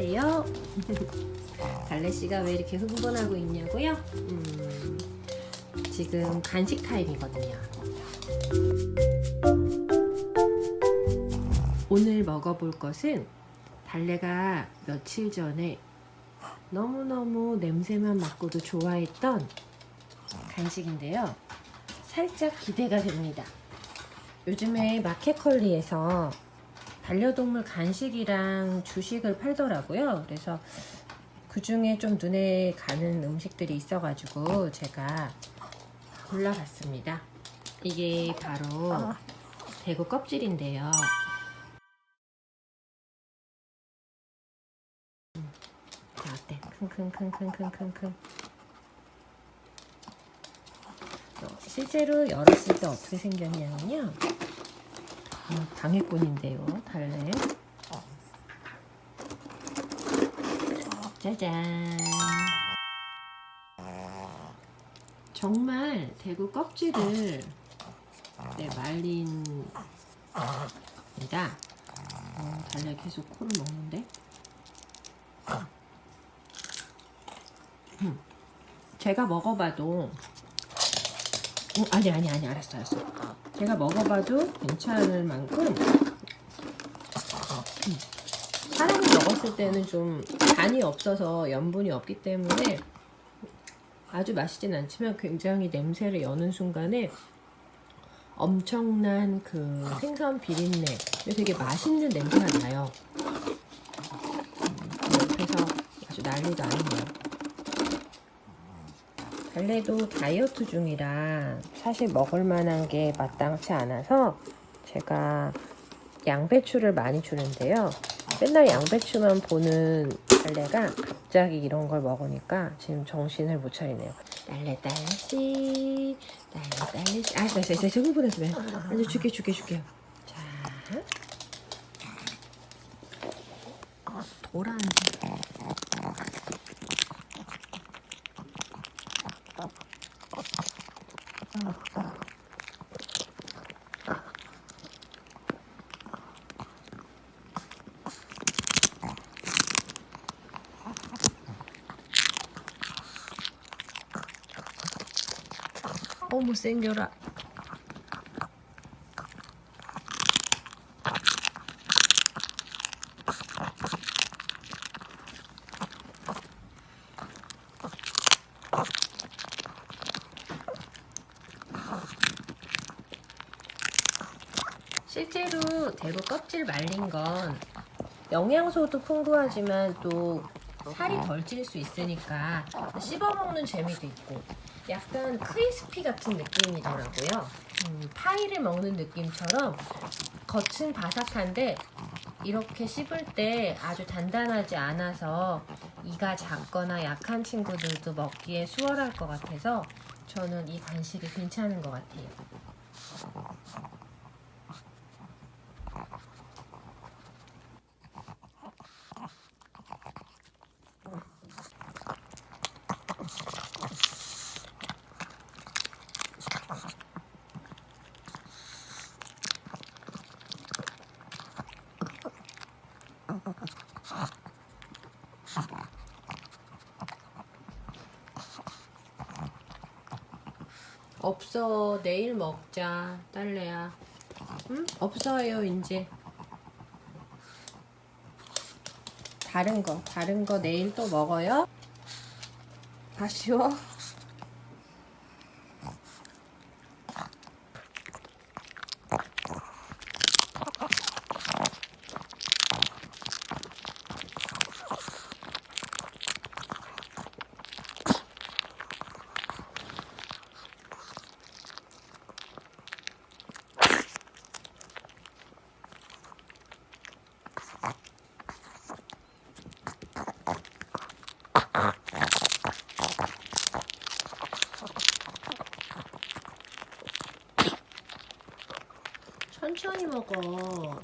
안녕하세요. 달래 씨가 왜 이렇게 흥분하고 있냐고요? 음, 지금 간식 타임이거든요. 오늘 먹어볼 것은 달래가 며칠 전에 너무너무 냄새만 맡고도 좋아했던 간식인데요. 살짝 기대가 됩니다. 요즘에 마켓컬리에서 반려동물 간식이랑 주식을 팔더라고요. 그래서 그 중에 좀 눈에 가는 음식들이 있어가지고 제가 골라봤습니다. 이게 바로 대구 껍질인데요. 음, 자, 어때? 킁킁킁킁킁킁. 어, 실제로 열었을 때 어떻게 생겼냐면요. 음, 방해꾼인데요, 달래. 짜잔. 정말 대구 껍질을 네, 말린입니다. 어, 달래 계속 코를 먹는데. 음, 제가 먹어봐도 어, 아니 아니 아니 알았어 알았어. 제가 먹어봐도 괜찮을 만큼 음, 사람이 먹었을 때는 좀 간이 없어서 염분이 없기 때문에 아주 맛있진 않지만 굉장히 냄새를 여는 순간에 엄청난 그 생선 비린내 되게 맛있는 냄새가 나요. 음, 그래서 아주 난리도 아니에요 달래도 다이어트 중이라 사실 먹을 만한 게 마땅치 않아서 제가 양배추를 많이 주는데요. 맨날 양배추만 보는 달래가 갑자기 이런 걸 먹으니까 지금 정신을 못 차리네요. 달래 달래씨, 달래 달래씨. 아, 됐어, 됐어, 됐어. 흥분해서 왜? 아니, 줄게, 줄게, 줄게요. 자, 도란. 어 못생겨라. 실제로 대구 껍질 말린 건 영양소도 풍부하지만 또 살이 덜 찔 수 있으니까 씹어먹는 재미도 있고 약간 크리스피 같은 느낌이더라고요. 음, 파이를 먹는 느낌처럼 겉은 바삭한데 이렇게 씹을 때 아주 단단하지 않아서 이가 작거나 약한 친구들도 먹기에 수월할 것 같아서 저는 이 간식이 괜찮은 것 같아요. 없어. 내일 먹자. 딸래야. 응? 없어요 이제. 다른 거 다른 거 내일 또 먹어요? 다 쉬워 천천히 먹어